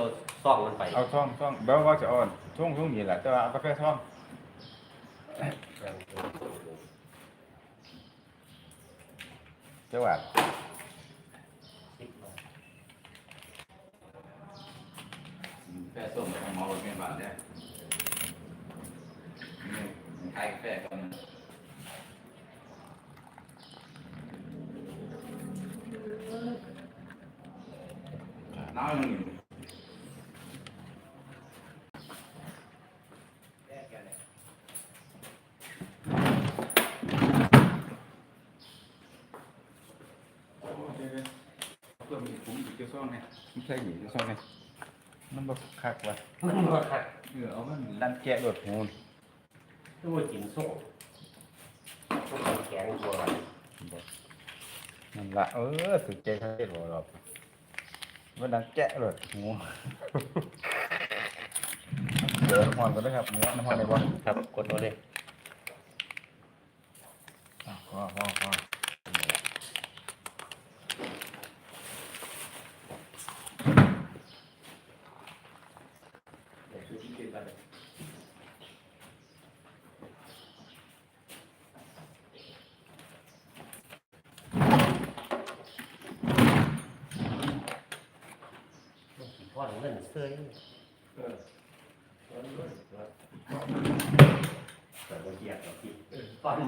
เอาซ่องมันไปเอาช่องช่องเดี๋ยวว่าจะเอ่อนช่วงช่วงนี้แหละแต่ว่าเอากาแฟช่องเจ้าว่าแฟส้มของหมอเป็นบาทเนี่ยนี่ใครแฟกันน้อยมันอยู่ เพิ่มอีกผมอีกเจ้าช่องเนี่ยไม่ใช่หนีเจ้าช่องเนี่ยมันบ่คักว่ะมันบ่คักเออเอามันดันแกะรถหูนตัวกินส้มต้องแข็งกว่านั่นละเออสุดใจเขาเฮ็ดบ่หรอกมันดันแกะรถหูเดี๋ยวน้ำมันก็ได้ครับเนื้อน้ำมันได้บ่ครับกดเอาเลย อะพอพอพอ เดี๋ยวซื้อที่กินกันเลย พ่อเงินเสื้อเออเงินเงินแต่บางทีอยากกิน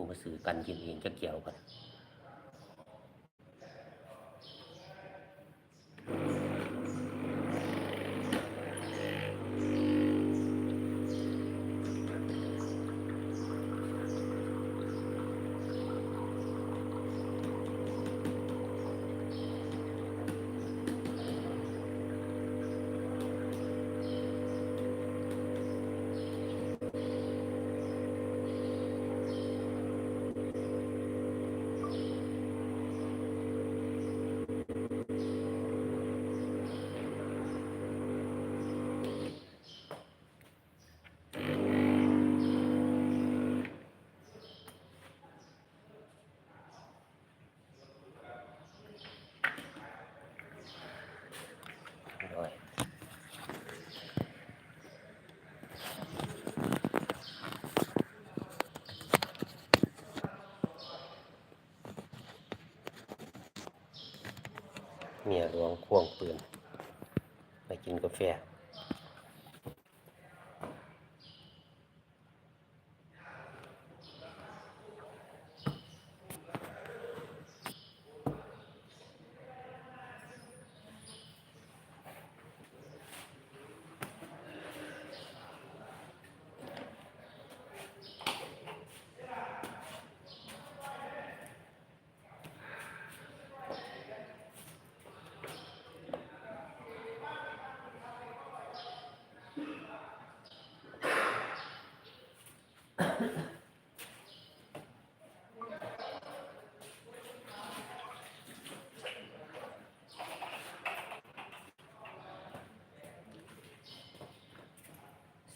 ผู้มาสื่อกันกินเองจะเกี่ยวกัน ควงปืน ไปกินกาแฟ เ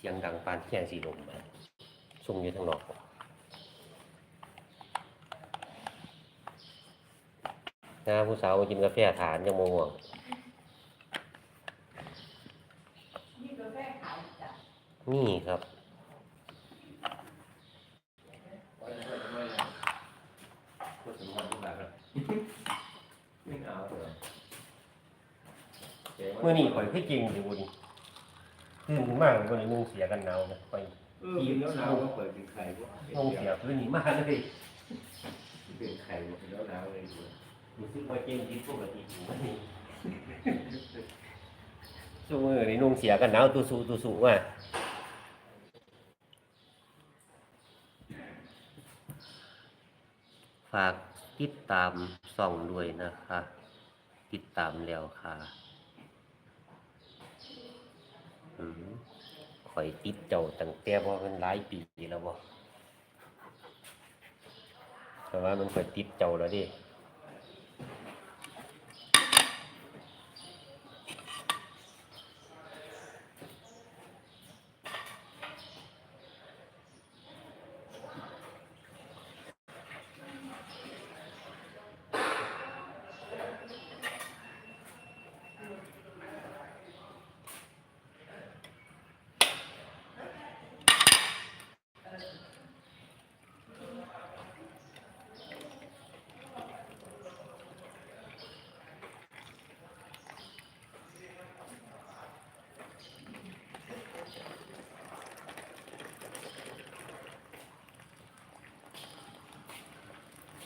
สียงดังปานแค่สีลมมาซุ่มอยู่ทางนอกนะผู้สาวมากินกาแฟฐานยังโมง่วงนี่กาแฟขายจ้ะนี่ครับ รู้สึกว่าเจ๊งยิ้มปกติช่วงมือในนุ่งเสียกันหนาวตุสูตุสูว่ะฝากติดตามส่องด้วยนะคะ ติดตามแล้วค่ะข่อยติดเจ้าตั้งแต่ว่ามันหลายปีแล้วบ่แต่ว่ามันคอยติดเจ้าแล้วดิ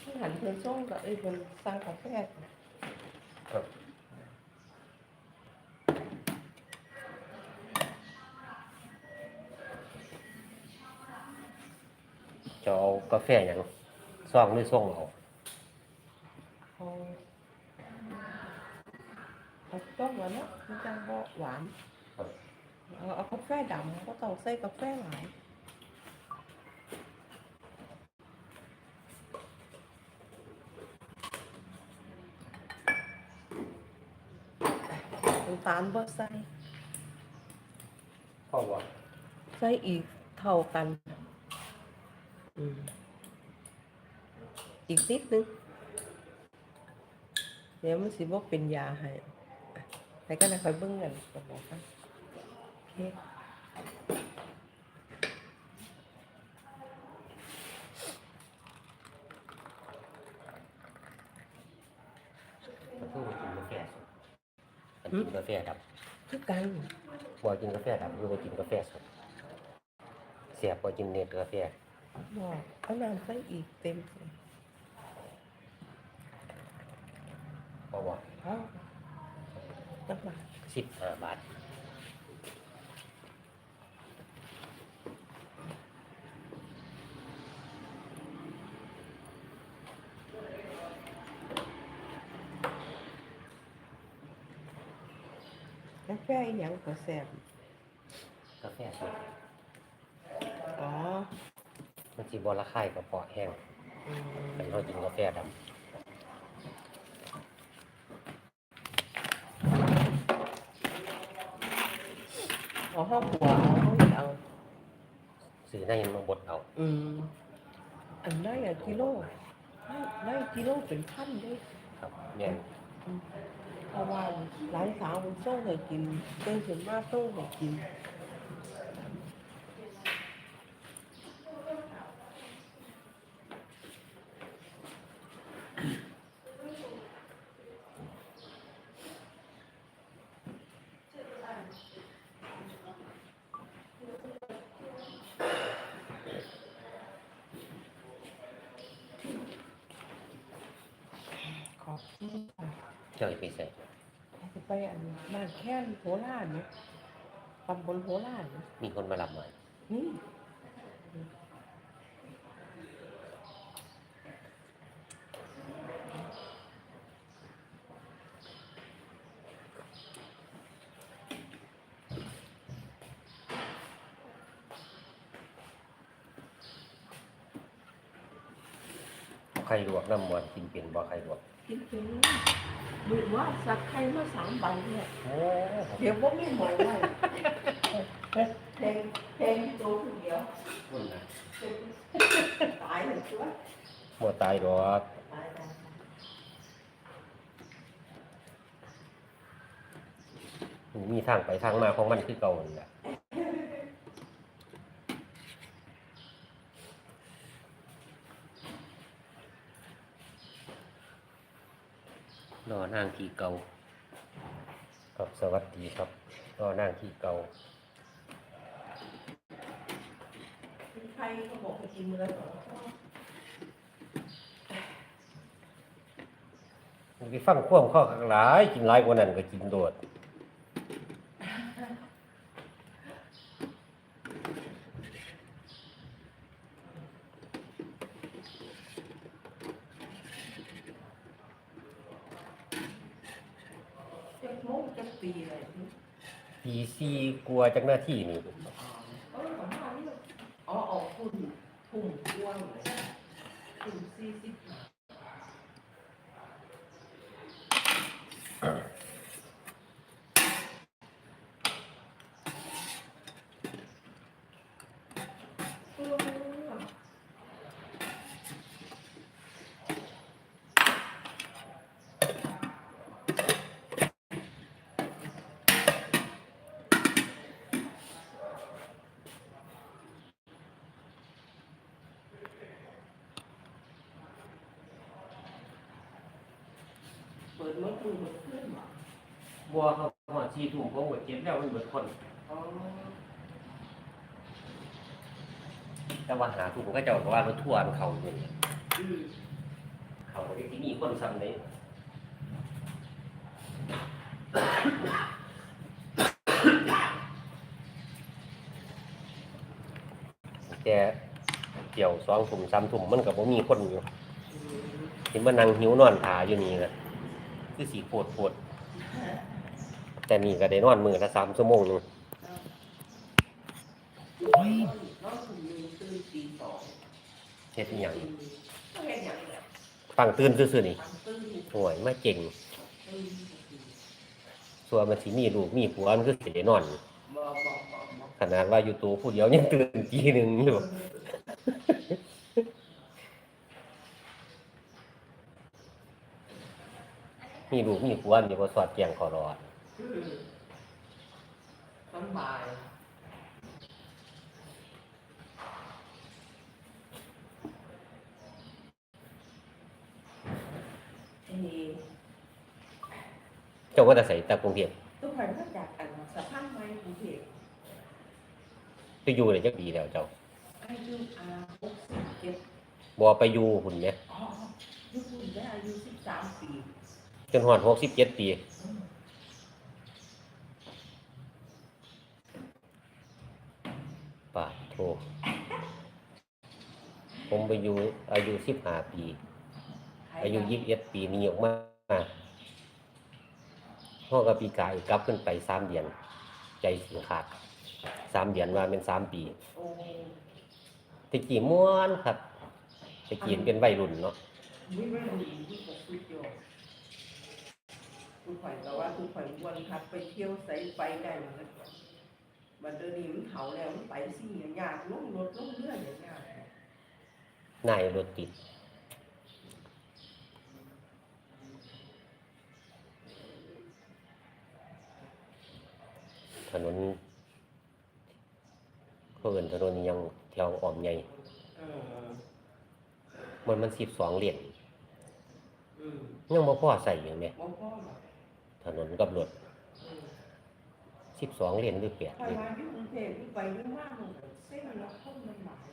ที่หันเพิ่นส่งกับไอ้เพิ่นสั่งกาแฟครับจะเอากาแฟหยังซองหรือส่งเอาเอาเอาต้มแล้วเนาะมันจังบ่หวานเอาเอากาแฟดำก็ต้องใส่กาแฟหลายน้ำตาลบ่ใส่เพราะว่าใส่อีกเท่ากัน อืมอีกนิดนึงเดี๋ยวมันสิบ่เป็นยาให้อะแต่ก็นะคอยเบิ่งกันก็บอกกันโอเค มันคือบ่กินกาแฟสดอัน กินกาแฟดคือกันำบ่กินกาแฟดำหรือบ่กินกาแฟสดเสียบบ่กินเน็ตกาแฟบอกเอาน้ำใส่อีกเต็มเลยเพราะว่าเอาจังหวะ15บาท ฟอีหยังก็แซ่บกาแฟสดอ๋อมันสิบ่ระคายกระเพาะแห้งอืมแต่เรากินกาแฟดำเอาห้าหัวเอาห้าเฮ็ดเอาซื้อในมาบดเอาอืม อันได้อะกิโลได้ได้กิโลเป็นพันเด้ครับแม่น เพราะว่าร้านสาวมันส่งให้กินเดินถึงมาส่งให้กิน ค่นโหราชเนี่ยตำบลโหราชเนี่ยมีคนมารับมานี่ไข่ลวกน้ำมันกินเป็นบ่ไข่ลวกกินเป็น ดูว่าสักไข่มาสามใบเนี่ยโอ้เดี๋ยวว่าไม่หมดเลยเพลงเพลงตัวคนเดียวคนนะตายเลยชัวร์บ่ตายดอกตายตายมันมีทางไปทางมาของมันคือเก่านั่นแหละรอนั่ง ที่เก่าครับสวัสดีครับรอนั่งที่เก่าใครก็บอกไปกินเลยไปฟังความข้อข้างหลาย กินหลายกว่านั้นก็กินโดด ปีเลย ปีสี่ กลัวจากหน้าที่นี่ เออของเรานี่อ๋อออกคุณทุ่มกว้างเลยทุ่มสี่สิบ เปิดมันคุณเปิดขึ้นหรอบัวเขาหอดสี่ถุงผมหมดเก็บแล้วมันหมดคนอ๋อแต่ว่าหาถุงก็เจะบอกว่ารถทั่วร์เขาอยู่นี่อืมเขาที่มีคนซ้ำเลยแกเกี่ยวสองถุงสามถุงมันกับว่ามีคนอยู่ที่มานั่งหิวนอนทาอยู่นี่แหละ คือสีปวดปวด แต่นี่ก็ได้นอนมือละสามชั่วโมงหนึงน้องคุณมีตื่นตีสองเฮ็ดอหย่างก็เห็นอย่างเนี้ยฟังตื่นซื่อๆนี่ตื่นห่วยมาเก่งตื่นส่วนมันสิมีลูกมีผัวมันคือสิได้นอนบอกบอกบอกบอกขนาดว่าอยู่ตัวผู้เดียวยังตื่นจีหนึ่งอยู่ มีลูกมีผัวมีบ่สอดแจงเขอรอดอืมสบายเอ้ยเจ้าว่าจะใส่ตากรุงเทพทุกคนก็จากอันสภาพไม้กรุงเทพไปอยู่ได้จักปีแล้วเจ้าอายุอาหกสิบเจ็ดบ่ไปอยู่หุ่นเนี่ยอ๋อยุคคุณได้อายุสิบสามปี จนฮอด67ปีอืมปาดโทผมไปอยู่อายุ15ปีใครอายุนะยี่สิบเอ็ดปีนี้ออกมาพ่อกับปีกายกลับขึ้นไปสามเดือน ใจสิขาดสามเดือนว่าเป็นสามปีโอ้ตะกี้ม้วนครับตะกี้เป็นวัยรุ่นเนาะ ไม่ไม่รู้ที่ผมคุยอยู่ทุกคนแต่ว่าทุกคนวันครับ ไปเที่ยวใส่ไฟได้เหมือนกันบันเดยวนี้มันเผาแล้วมันไปสิอย่างยากลงรถลงเรืออย่างยากนายรถติดถนนเขาเอินถนนอิหยังแถวอ่อมใหญ่เออมันมันสิบสองเลนอืมยังบ่พอใส่อย่างเนี้ยบ่พ่อหรอกถ นนกับรถสิบสองเลนหรือแปดถ้าเลน มาที่กรุงเทพที่ไปเรื่องมากเส้นล้วคนมันหลาย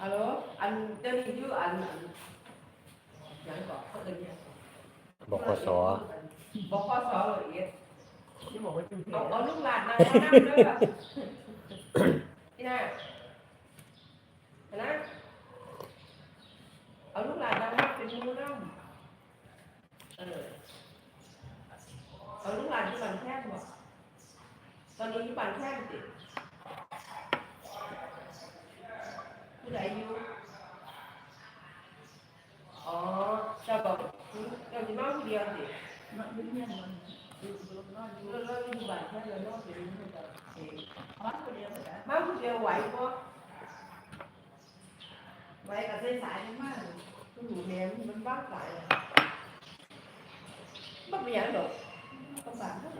ฮัลโหลอันเจ้านี่อยู่อันอันยังบอกเขาเอิ้นเนี่ยบกสบกสเลยเอ็ดที่บอกว่าจุดเอาเอาลูกหลานมาเขานั่งเด้อที่น่ะเห็นนะเอาลูกหลานมานั่งเป็นมือนั่งเออเอาลูกหลานที่บ้านแค่บ่ตอนนี้ที่บ้านแค่สิผู้ใดอยู่อ๋อเจ้าบอกเจ้าจะมาผู้เดียวสิ นอนอยู่เนี่ยนอนอยู่นอนอยู่เราเราอยู่บ้านแค่เราเนเดียวเองนอนคนเดียวก็ได้มาผู้เดียวไหวบ่ไว้กับเส้นสายมากผู้หนูแม่มันบ้าสายอะบ่เป็นหยังดอกต้องบานเท่าน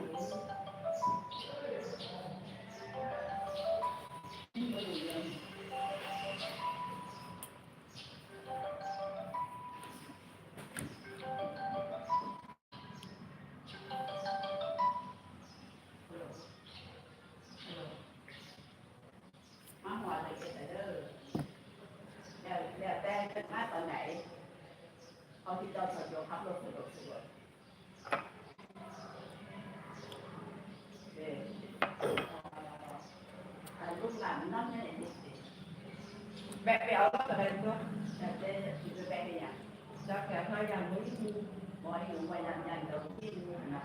ี้มา แบกไปเอาแล้วก็ได้ตัวแต่เจ๊จะไปเป็นอย่างจักแก่หาอย่างบ่มีบอยอยู่ไว้ยันยันเราที่ดูน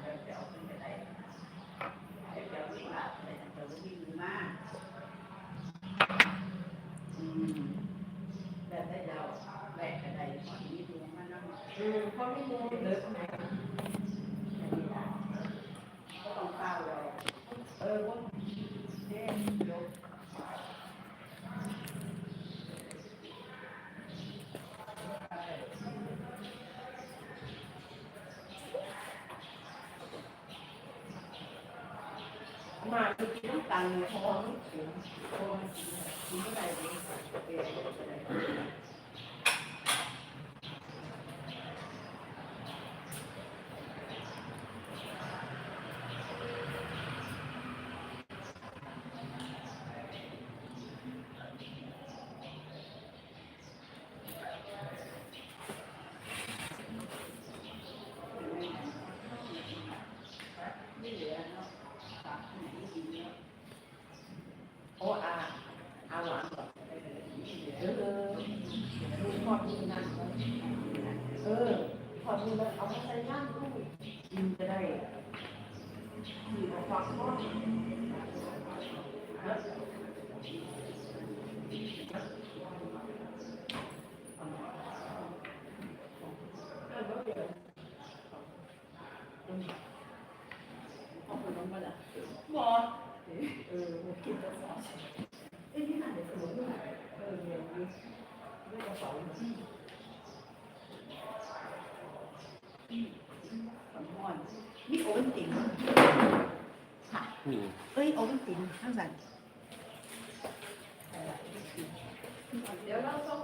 down your head. มอนนี่โอวันตินค่ะมีเอ้ยโอวันตินข้างหลังเดี๋ยวเราต้อง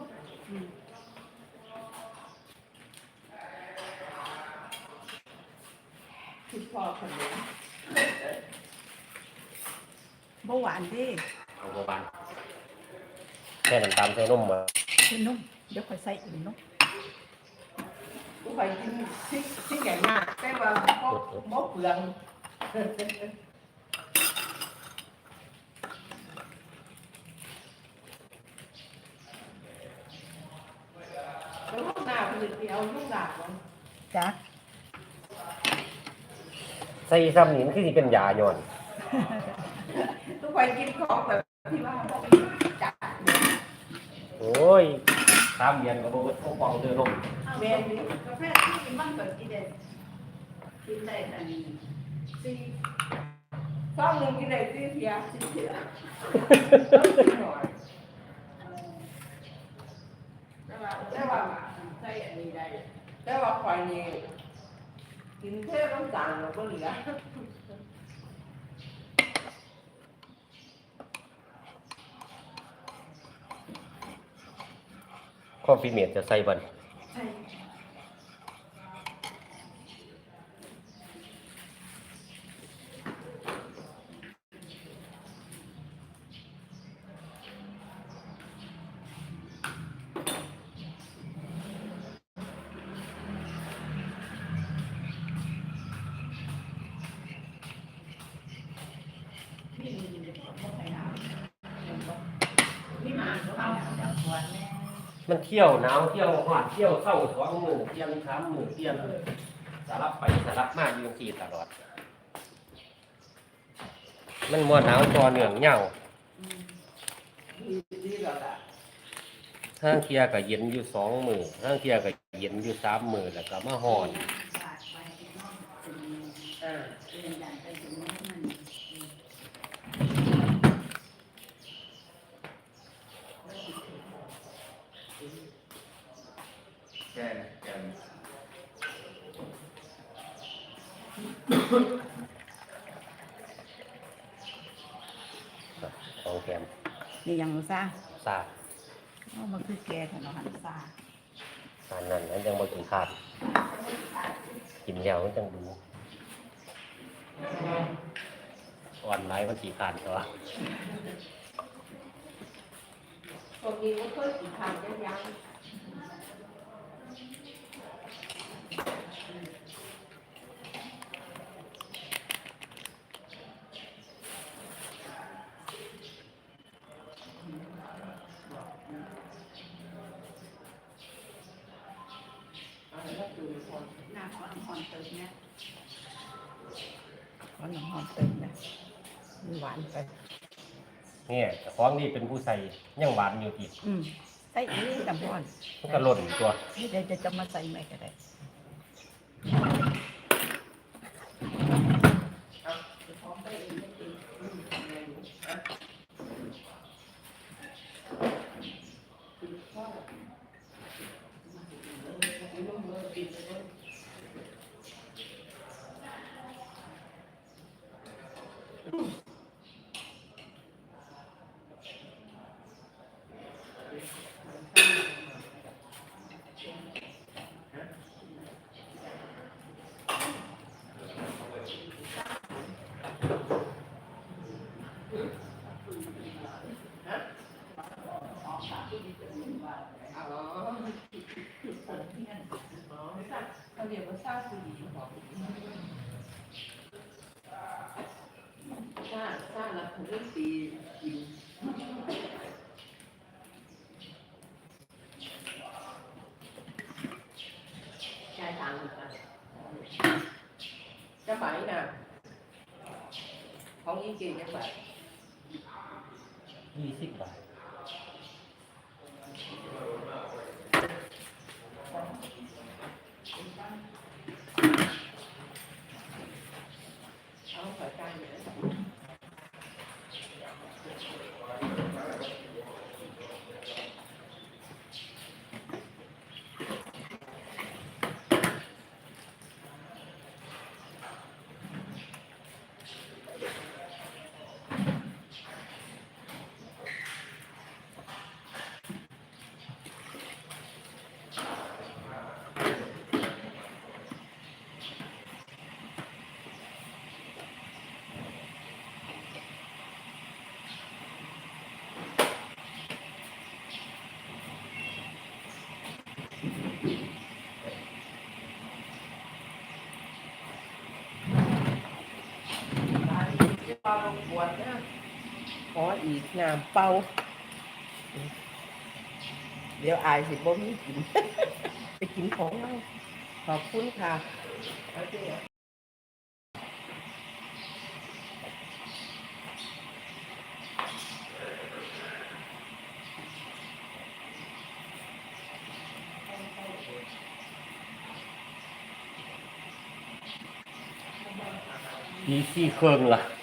คุณพ่อคนนี้เบาหวานดิเอาโบบันแค่น้ำตาลใส่นมมาเป็นนุ่มเดี๋ยวค่อยใส่อื่นเนาะกูไปกินซิกซิกใหญ่มากแต่ว่าบ่บ่เปลืองแล้วลูกหน้าผลิตเอาลูกหลานมันจ้ะใส่ซ้ำนี่มันคือสิเป็นยาหย่อนทุกไปกินของแบบที่ว่าบ่มีจัดโอ้ยสามเดือนก็บ่เบิดโอ้ปองเดือนลมแม่นี่กาแฟที่มันแบบกินได้กินได้ทันี้สี่ซ่องหนึงกินได้สี่เทียสี่เทียต้องกินหน่อยแต่ว่าแต่ว่าใส่อันนี้ได้แต่ว่าข่อยนี่กินแค่น้ำตาลเราก็เหลือ คอมฟิเมดจะใส่บัน ใช่ เอาเดี๋ยวชวนแม่ มันเที่ยวหนาวเที่ยวหอดเที่ยวเศร้าสองมือเที่ยงสามมือเที่ยงสารับไปสารับมาอยู่ที่ตลอด มันมัวหนาวตอเนื่องเหงาดีดีแล้วล่ะห้างเทียก็เย็นอยู่สองมือห้างเทียก็เย็นอยู่สามมือแล้วก็มาหอน บาดไปที่น้องเป็น อ่า เป็นยันไปถึงนั้นมัน แก่แก่ของแกมนี่ยังซ่าซาเอามาคือแกถนอหันซ่าอันนั้นนั้นยังบ่กินขาดกินแล้วมันจังดูอ่อนไรมันขี่ขาดตัว ตรงนี้ก็เคยกินข้าวยังยังอะไรก็คือคนหน้าหอนหอนเติมเนี่ยหอนหอนเติมเนี่ยมันหวานไป เนี่ยแต่ของนี่เป็นผู้ใส่ยังหวานอยู่อีกอืมใส่อีกกับหอนมันก็หล่นตัว เดี๋ยวจะจะมาใส่ไหมก็ได้ เป่าขวดนะขออีกน้ำเป่า เดี๋ยวอายสิบ่มีกิน ไปกินของเราขอบคุณค่ะเอาเจ้ายี่สี่เครื่องล่ะ